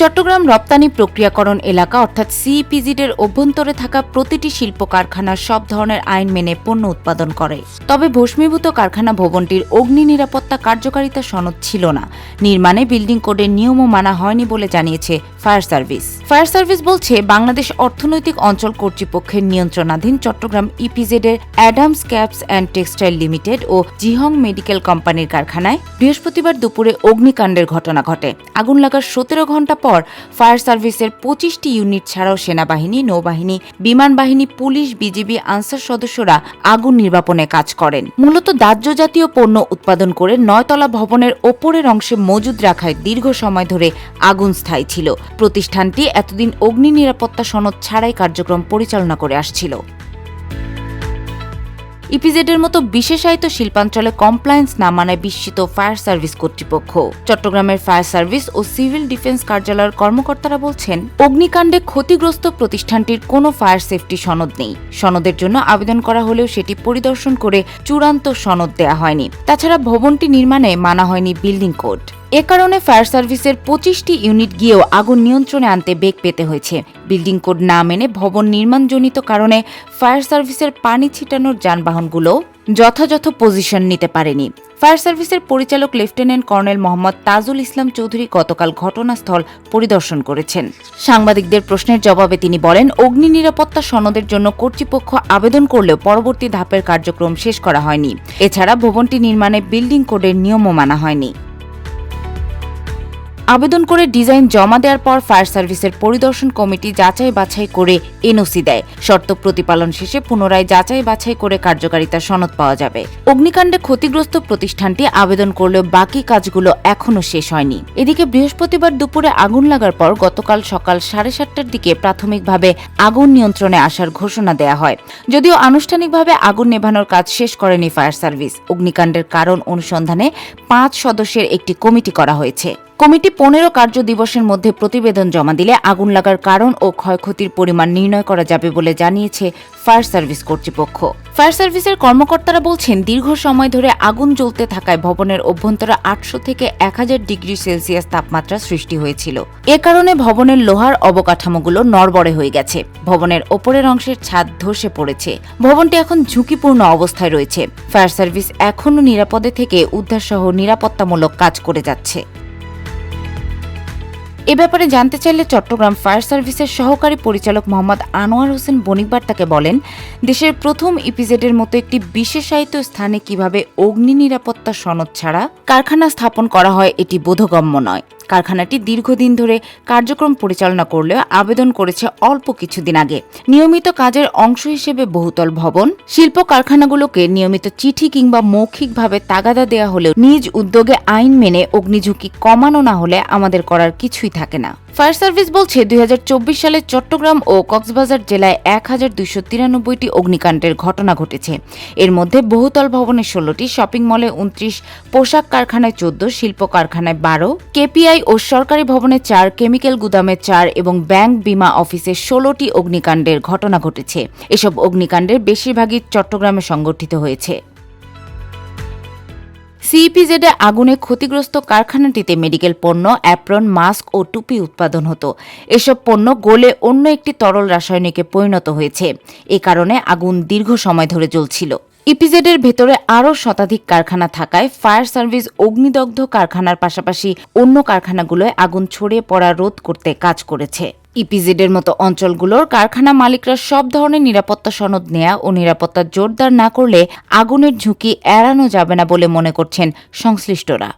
চট্টগ্রাম রপ্তানি প্রক্রিয়াকরণ এলাকা, অর্থাৎ সিইপিজিডের অভ্যন্তরে থাকা প্রতিটি শিল্প কারখানা সব ধরনের আইন মেনে পণ্য উৎপাদন করে। তবে ভস্মীভূত কারখানা ভবনটির অগ্নি নিরাপত্তা কার্যকারিতা সনদ ছিল না। নির্মাণে বিল্ডিং কোডের নিয়মও মানা হয়নি বলে জানিয়েছে ফায়ার সার্ভিস। ফায়ার সার্ভিস বলছে, বাংলাদেশ অর্থনৈতিক অঞ্চল কর্তৃপক্ষের নিয়ন্ত্রণাধীন চট্টগ্রাম ইপিজেড এর Adams caps and textile limited O Jihong medical কোম্পানির কারখানায় বৃহস্পতিবার দুপুরে অগ্নিকাণ্ডের ঘটনা ঘটে। আগুন লাগার সতেরো ঘণ্টা পর ফায়ার সার্ভিসের পঁচিশটি ইউনিট ছাড়াও সেনাবাহিনী, নৌবাহিনী, বিমান বাহিনী, পুলিশ, বিজিবি, আনসার সদস্যরা আগুন নির্বাপনে কাজ করেন। মূলত দাহ্য জাতীয় পণ্য উৎপাদন করে নয়তলা ভবনের ওপরের অংশে মজুদ রাখায় দীর্ঘ সময় ধরে আগুন স্থায়ী ছিল। প্রতিষ্ঠানটি এতদিন অগ্নি নিরাপত্তা সনদ ছাড়াই কার্যক্রম পরিচালনা করে আসছিল। ইপিজেডের মতো বিশেষায়িত শিল্পাঞ্চলে কমপ্লায়েন্স না মানায় বিস্মিত ফায়ার সার্ভিস কর্তৃপক্ষ। চট্টগ্রামের ফায়ার সার্ভিস ও সিভিল ডিফেন্স কার্যালয়ের কর্মকর্তারা বলছেন, অগ্নিকাণ্ডে ক্ষতিগ্রস্ত প্রতিষ্ঠানটির কোনো ফায়ার সেফটি সনদ নেই। সনদের জন্য আবেদন করা হলেও সেটি পরিদর্শন করে চূড়ান্ত সনদ দেয়া হয়নি। তাছাড়া ভবনটি নির্মাণে মানা হয়নি বিল্ডিং কোড। এ কারণে ফায়ার সার্ভিসের পঁচিশটি ইউনিট গিয়েও আগুন নিয়ন্ত্রণে আনতে বেগ পেতে হয়েছে। বিল্ডিং কোড না মেনে ভবন নির্মাণজনিত কারণে ফায়ার সার্ভিসের পানি ছিটানোর যানবাহনগুলো যথাযথ পজিশন নিতে পারেনি। ফায়ার সার্ভিসের পরিচালক লেফটেন্যান্ট কর্নেল মোহাম্মদ তাজুল ইসলাম চৌধুরী গতকাল ঘটনাস্থল পরিদর্শন করেছেন। সাংবাদিকদের প্রশ্নের জবাবে তিনি বলেন, অগ্নি নিরাপত্তা সনদের জন্য কর্তৃপক্ষ আবেদন করলেও পরবর্তী ধাপের কার্যক্রম শেষ করা হয়নি। এছাড়া ভবনটি নির্মাণে বিল্ডিং কোডের নিয়মও মানা হয়নি। আবেদন করে ডিজাইন জমা দেওয়ার পর ফায়ার সার্ভিসের পরিদর্শন কমিটি যাচাই বাছাই করে এনওসি দেয়। শর্ত প্রতিপালন শেষে পুনরায় যাচাই বাছাই করে কার্যকারিতা সনদ পাওয়া যাবে। অগ্নিকাণ্ডে ক্ষতিগ্রস্ত প্রতিষ্ঠানটি আবেদন করলেও বাকি কাজগুলো এখনও শেষ হয়নি। এদিকে বৃহস্পতিবার দুপুরে আগুন লাগার পর গতকাল সকাল সাড়ে সাতটার দিকে প্রাথমিকভাবে আগুন নিয়ন্ত্রণে আসার ঘোষণা দেয়া হয়। যদিও আনুষ্ঠানিকভাবে আগুন নেভানোর কাজ শেষ করেনি ফায়ার সার্ভিস। অগ্নিকাণ্ডের কারণ অনুসন্ধানে পাঁচ সদস্যের একটি কমিটি করা হয়েছে। কমিটি পনেরো কার্য দিবসের মধ্যে প্রতিবেদন জমা দিলে আগুন লাগার কারণ ও ক্ষয়ক্ষতির পরিমাণ নির্ণয় করা যাবে বলে জানিয়েছে ফায়ার সার্ভিস কর্তৃপক্ষ। ফায়ার সার্ভিসের কর্মকর্তারা বলছেন, দীর্ঘ সময় ধরে আগুন জ্বলতে থাকায় ভবনের অভ্যন্তরে আটশো থেকে এক হাজার ডিগ্রি সেলসিয়াস তাপমাত্রা সৃষ্টি হয়েছিল। এ কারণে ভবনের লোহার অবকাঠামোগুলো নড়বড়ে হয়ে গেছে। ভবনের ওপরের অংশের ছাদ ধসে পড়েছে। ভবনটি এখন ঝুঁকিপূর্ণ অবস্থায় রয়েছে। ফায়ার সার্ভিস এখনও নিরাপদে থেকে উদ্ধারসহ নিরাপত্তামূলক কাজ করে যাচ্ছে। এ ব্যাপারে জানতে চাইলে চট্টগ্রাম ফায়ার সার্ভিসের সহকারী পরিচালক মোহাম্মদ আনোয়ার হোসেন বণিকবার তাকে বলেন, দেশের প্রথম ইপিজেডের মতো একটি বিশেষায়িত স্থানে কীভাবে অগ্নি নিরাপত্তা সনদ ছাড়া কারখানা স্থাপন করা হয় এটি বোধগম্য নয়। কারখানাটি দীর্ঘদিন ধরে কার্যক্রম পরিচালনা করলেও আবেদন করেছে অল্প কিছুদিন আগে। নিয়মিত কাজের অংশ হিসেবে বহুতল ভবন, শিল্প কারখানাগুলোকে নিয়মিত চিঠি কিংবা মৌখিকভাবে তাগাদা দেওয়া হলেও নিজ উদ্যোগে আইন মেনে অগ্নিঝুঁকি কমানো না হলে আমাদের করার কিছুই থাকে না। ফায়ার সার্ভিস বলছে দুই হাজার চব্বিশ সালে চট্টগ্রাম ও কক্সবাজার জেলায় এক হাজার দুইশো তিরানব্বইটি অগ্নিকাণ্ডের ঘটনা ঘটেছে। এর মধ্যে বহুতল ভবনে ষোলোটি, শপিং মলে উনত্রিশ, পোশাক কারখানায় চোদ্দ, শিল্প কারখানায় বারো, কেপিআই ও সরকারি ভবনে চার, কেমিক্যাল গুদামে চার এবং ব্যাংক বিমা অফিসে ষোলোটি অগ্নিকাণ্ডের ঘটনা ঘটেছে। এসব অগ্নিকাণ্ডের বেশিরভাগই চট্টগ্রামে সংঘটিত হয়েছে। সিইপিজেডে আগুনে ক্ষতিগ্রস্ত কারখানাটিতে মেডিকেল পণ্য, অ্যাপ্রন, মাস্ক ও টুপি উৎপাদন হতো। এসব পণ্য গলে অন্য একটি তরল রাসায়নিকে পরিণত হয়েছে। এ কারণে আগুন দীর্ঘ সময় ধরে জ্বলছিল। ইপিজেডের ভেতরে আরও শতাধিক কারখানা থাকায় ফায়ার সার্ভিস অগ্নিদগ্ধ কারখানার পাশাপাশি অন্য কারখানাগুলোয় আগুন ছড়িয়ে পড়া রোধ করতে কাজ করেছে। ইপিজেডের মতো অঞ্চলগুলোর কারখানা মালিকরা সব ধরনের নিরাপত্তা সনদ নেয়া ও নিরাপত্তা জোরদার না করলে আগুনের ঝুঁকি এড়ানো যাবে না বলে মনে করছেন সংশ্লিষ্টরা।